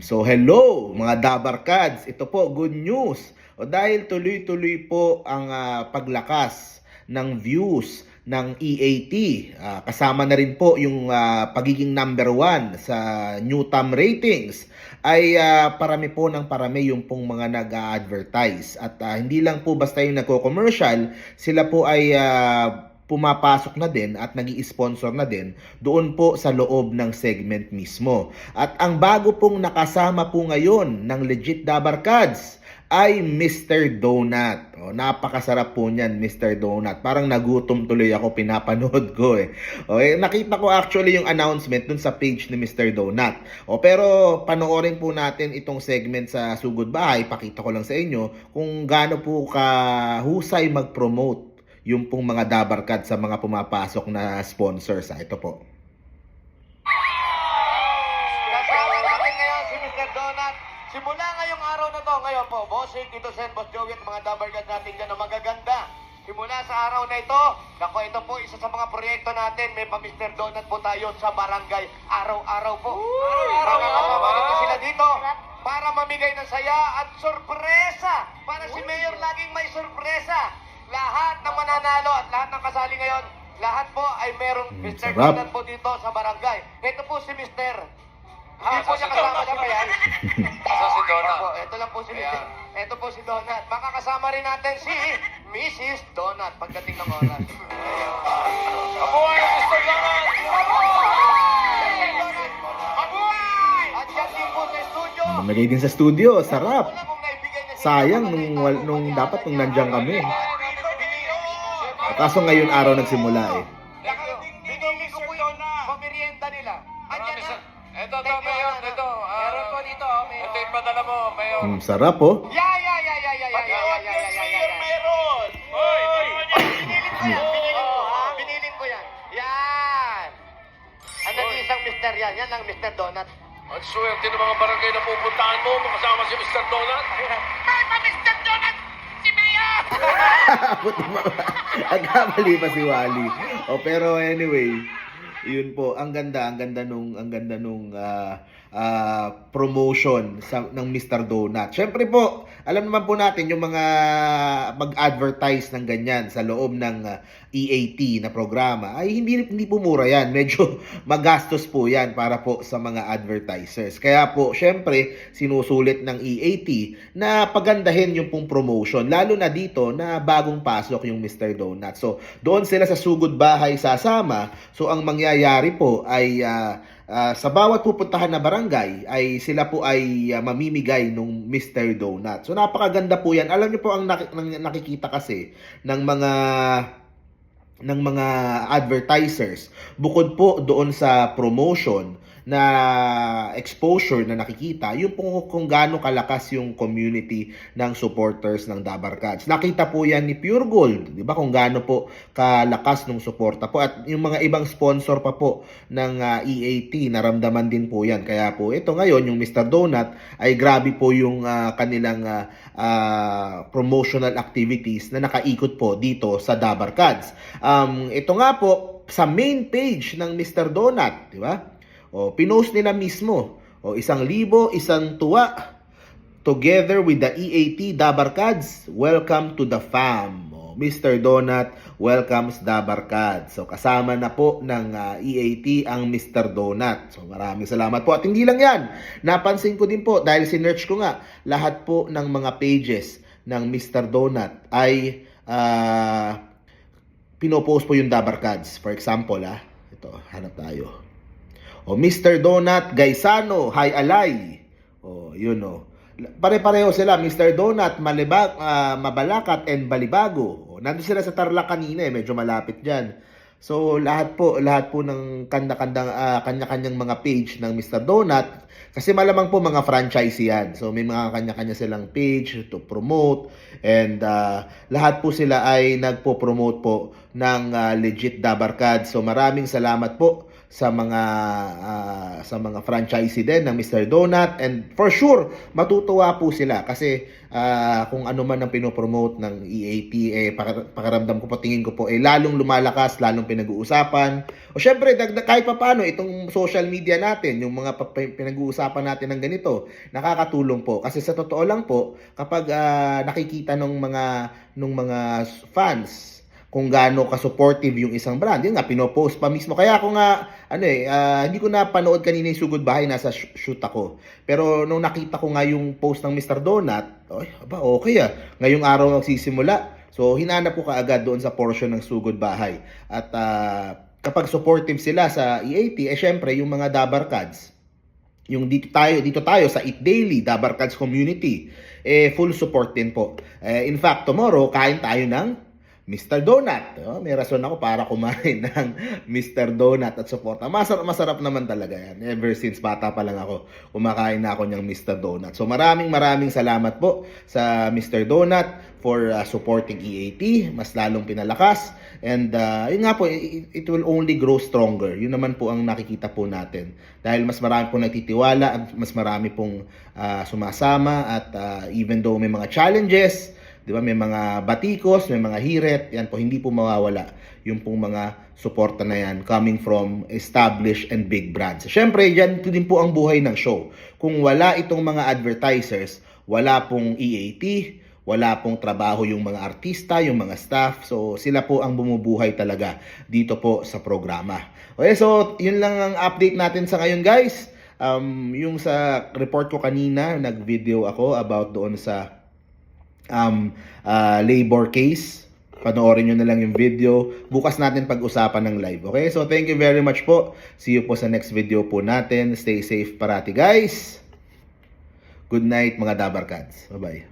So hello mga Dabarkads, ito po good news. O dahil tuloy-tuloy po ang ah, paglakas ng views ng EAT, ah, kasama na rin po yung ah, pagiging number one sa Newtom ratings, ay ah, parami po ng parami yung pong mga nag-advertise. At ah, hindi lang po basta yung nagko-commercial, sila po ay ah, pumapasok na din at nag sponsor na din doon po sa loob ng segment mismo. At ang bago pong nakasama po ngayon ng Legit Dabarkads ay Mr. Donut. O, napakasarap po niyan, Mr. Donut. Parang nagutom tuloy ako, pinapanood ko eh. O, eh, nakita ko actually yung announcement dun sa page ni Mr. Donut. O, pero panoorin po natin itong segment sa Sugod Bahay. Pakita ko lang sa inyo kung gaano po kahusay mag-promote yung pong mga dabarkad sa mga pumapasok na sponsors. Ah, ito po. Kasama natin ngayon si Mr. Donut. Simula ngayong araw na to, ngayon po, Bossing, Tito Sen, Boss Joey at mga dabargad natin dyan na magaganda. Simula sa araw na ito, ako ito po isa sa mga proyekto natin. May pa Mr. Donut po tayo sa barangay araw-araw po. Araw-araw. Nakakasama rin sila dito para mamigay ng saya at sorpresa. Para si Mayor laging may sorpresa. Lahat ng mananalo at lahat ng kasali ngayon, lahat po ay merong Mm, Mr. sarap. Donut po dito sa barangay. Ito po si Mr. Hindi po niya kasama siya pa yan. Sa si Donut. Opo, ito lang po si Mr. Ito po si Donut. Makakasama rin natin si Mrs. Donut pagdating ng oras. Mabuhay ang Mr. Donut! Mabuhay! At yan din sa studio. Sarap. Na Sayang nung, wal- nung dapat nung nandiyan kami. Kaso ngayon araw nagsimula eh. Binili ko po yung pamerienda nila. Andyan na. Ito, ito, Mayor. Ito. ah, Meron po dito, oh, Mayor. Ito yung padala mo, Mayor. Mm, sarap oh. Yeah, yeah, yeah, yeah, yeah, yeah, yeah, yeah, yeah, yeah, yeah. Meron! Hoy! Binilin ko yan, binilin ko. Binilin ko yan. Isang Mr. yan? Yan ang Mr. Donut. Ang swerte ng mga barangay na pupuntahan mo, makasama si Mr. Donut. Ay, pa Mr. Donut! Si Mayor! Buti mo. Nagkamali pa si Wally. O pero anyway, yun po, ang ganda, ang ganda nung ang ganda nung ah, ah, promotion sa ng Mr. Donut. Syempre po, alam naman po natin yung mga mag-advertise ng ganyan sa loob ng ah, EAT na programa ay hindi hindi po mura yan. Medyo magastos po yan para po sa mga advertisers. Kaya po, syempre, sinusulit ng EAT na pagandahin yung pong promotion. Lalo na dito na bagong pasok yung Mr. Donut. So, doon sila sa sugod bahay sasama. So, ang mangyayari po ay ah, ah, sa bawat pupuntahan na barangay ay sila po ay ah, mamimigay nung Mr. Donut. So, napakaganda po yan. Alam niyo po ang nakikita kasi ng mga ng mga advertisers bukod po doon sa promotion na exposure na nakikita yung po kung gaano kalakas yung community ng supporters ng Dabarkads. Nakita po yan ni Pure Gold, 'di ba? Kung gaano po kalakas ng suporta po at yung mga ibang sponsor pa po ng ah, EAT naramdaman din po yan. Kaya po ito ngayon yung Mr. Donut ay grabe po yung ah, kanilang ah, ah, promotional activities na nakaikot po dito sa Dabarkads. Um, ito nga po sa main page ng Mr. Donut, di ba? O, pinost nila mismo. O, isang libo, isang tuwa. Together with the EAT Dabarkads, welcome to the fam. O, Mr. Donut welcomes Dabarkads. So, kasama na po ng ah, EAT ang Mr. Donut. So, maraming salamat po. At hindi lang yan. Napansin ko din po, dahil sinerch ko nga, lahat po ng mga pages ng Mr. Donut ay ah, pinopost po yung Dabarkads. For example, ah, ito, hanap tayo. O Mr. Donut Gaisano, Hi Alay. O yun o. Pare-pareho sila, Mr. Donut, Malibag, ah, Mabalakat, and Balibago. O, nandun sila sa Tarlac kanina eh, medyo malapit dyan. So lahat po, lahat po ng kanya-kanyang ah, kanya-kanyang mga page ng Mr. Donut kasi malamang po mga franchise yan. So may mga kanya-kanya silang page to promote and ah, lahat po sila ay nagpo-promote po ng ah, legit Dabarkad. So maraming salamat po sa mga ah, sa mga franchisee din ng Mr. Donut. And for sure matutuwa po sila. Kasi ah, kung ano man ang pinopromote ng EAT eh pakaramdam ko po tingin ko po eh lalong lumalakas lalong pinag-uusapan. O syempre dagdag kahit pa paano itong social media natin yung mga pa- pinag-uusapan natin ng ganito nakakatulong po. Kasi sa totoo lang po kapag ah, nakikita ng mga nung mga fans kung gaano ka-supportive yung isang brand. Yun nga, pinopost pa mismo. Kaya ako nga, ano eh, ah, hindi ko na panood kanina yung Sugod Bahay, nasa sh- shoot ako. Pero nung nakita ko nga yung post ng Mr. Donut, ay, aba, okay ah. Ngayong araw magsisimula. So, hinanap ko kaagad doon sa portion ng Sugod Bahay. At ah, kapag supportive sila sa EAT, eh syempre, yung mga Dabar Cards, yung dito tayo dito tayo sa Eat Daily Dabar Cards community eh full support din po. Eh, in fact tomorrow kain tayo ng Mr. Donut. Oh, may rason ako para kumain ng Mr. Donut at suporta. Masarap, masarap naman talaga yan. Ever since bata pa lang ako, kumakain na ako ng Mr. Donut. So maraming maraming salamat po sa Mr. Donut for uh, supporting EAT. Mas lalong pinalakas. And uh, yun nga po, it, it will only grow stronger. Yun naman po ang nakikita po natin. Dahil mas marami pong nagtitiwala at mas marami pong uh, sumasama at uh, even though may mga challenges, Di ba? May mga batikos, may mga hiret, yan po, hindi po mawawala yung pong mga suporta na yan coming from established and big brands. Siyempre, yan din po ang buhay ng show. Kung wala itong mga advertisers, wala pong EAT, wala pong trabaho yung mga artista, yung mga staff. So, sila po ang bumubuhay talaga dito po sa programa. Okay, so, yun lang ang update natin sa ngayon, guys. Um, yung sa report ko kanina, nag-video ako about doon sa um, uh, labor case. Panoorin nyo na lang yung video. Bukas natin pag-usapan ng live. Okay? So, thank you very much po. See you po sa next video po natin. Stay safe parati, guys. Good night, mga Dabarkads. Bye-bye.